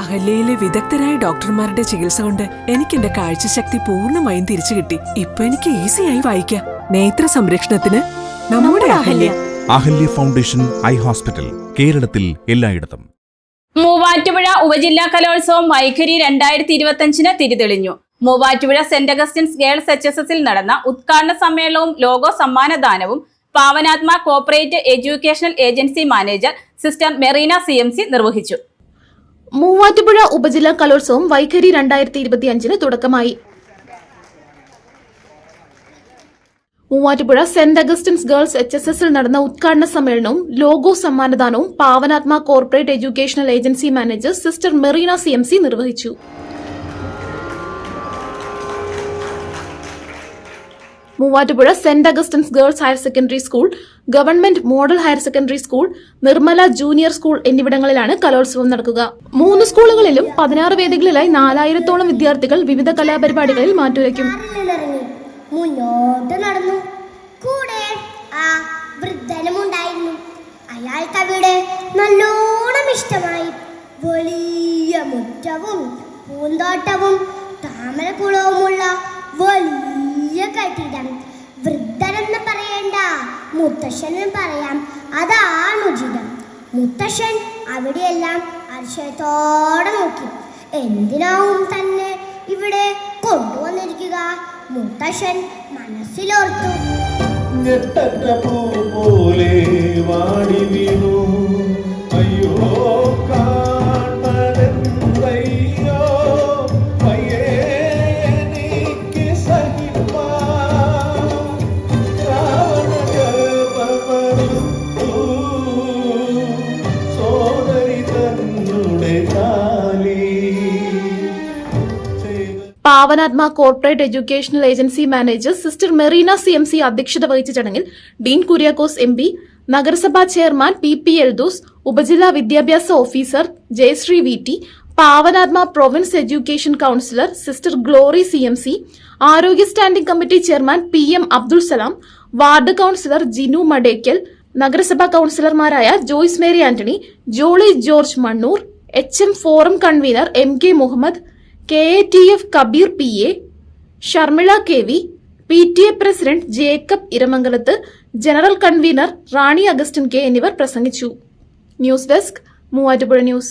അഹല്യയിലെ വിദഗ്ധരായ ഡോക്ടർമാരുടെ ചികിത്സ കൊണ്ട് എനിക്ക് എന്റെ കാഴ്ചശക്തി പൂർണമായും തിരിച്ചു കിട്ടി. ഇപ്പൊ എനിക്ക് ഈസിയായി വായിക്കാം. നേത്ര സംരക്ഷണത്തിന് നമ്മുടെ Ahalya. Ahalya. Foundation eye hospital കേരളത്തിൽ എല്ലായിടത്തും. മൂവാറ്റുപുഴ ഉപജില്ലാ കലോത്സവം വൈഖരി രണ്ടായിരത്തി ഇരുപത്തിയഞ്ചിന് തിരിതെളിഞ്ഞു. Muvattupuzha saint Augustine's girls H S എസിൽ നടന്ന ഉദ്ഘാടന സമ്മേളനവും logo സമ്മാനദാനവും Pavanatma corporate educational agency manager sister Merina C M C നിർവഹിച്ചു. മൂവാറ്റുപുഴ ഉപജില്ലാ കലോത്സവം വൈഖരി രണ്ടായിരത്തി ഇരുപത്തിയഞ്ചിന് തുടക്കമായി. Muvattupuzha saint Augustine's girls H S എസിൽ നടന്ന ഉദ്ഘാടന സമ്മേളനവും logo സമ്മാനദാനവും Pavanatma corporate educational agency manager sister Merina C നിർവഹിച്ചു. Muvattupuzha saint Augustine's girls higher secondary school government model higher secondary school Nirmala junior school എന്നിവിടങ്ങളിലാണ് കലോത്സവം നടക്കുക. മൂന്ന് സ്കൂളുകളിലും പതിനാറ് വേദികളിലായി നാലായിരത്തോളം വിദ്യാർത്ഥികൾ വിവിധ കലാപരിപാടികളിൽ മാറ്റുരയ്ക്കും. മുന്നോട്ട് നടന്നു. ആ നല്ലോണം ഇഷ്ടമായി. വലിയ മുറ്റവും പൂന്തോട്ടവും താമരക്കുളവുമുള്ള വലിയ കെട്ടിടം വൃദ്ധനെന്ന് പറയേണ്ട മുത്തശ്ശനും പറയാം. അതാണ് ഉചിതം. മുത്തശ്ശൻ അവിടെയെല്ലാം അതിശയത്തോടെ നോക്കി. എന്തിനാവും തന്നെ ഇവിടെ കൊണ്ടുവന്നിരിക്കുക? മുത്തശ്ശൻ മനസ്സിലോർത്തു. പോലെ വാടി വീണു. Pavanatma corporate educational agency manager sister Merina C M C അധ്യക്ഷത വഹിച്ച ചടങ്ങിൽ ഡീൻ കുര്യാക്കോസ് എം പി നഗരസഭാ ചെയർമാൻ പി പി എൽദോസ് ഉപജില്ലാ വിദ്യാഭ്യാസ officer Jayashree V T Pavanatma province education councillor sister Glory C M C ആരോഗ്യ standing committee chairman P M Abdul Salam ward councillor Jinu Madekkal നഗരസഭാ കൌൺസിലർമാരായ Joyce Mary Antony Jolly George Mannoor H M forum convener M K Muhammad K A T F Kabir P A Sharmila K V P T A president Jacob Iramangalath general convener Rani Augustine K എന്നിവർ പ്രസംഗിച്ചു. News desk Muvattupuzha news.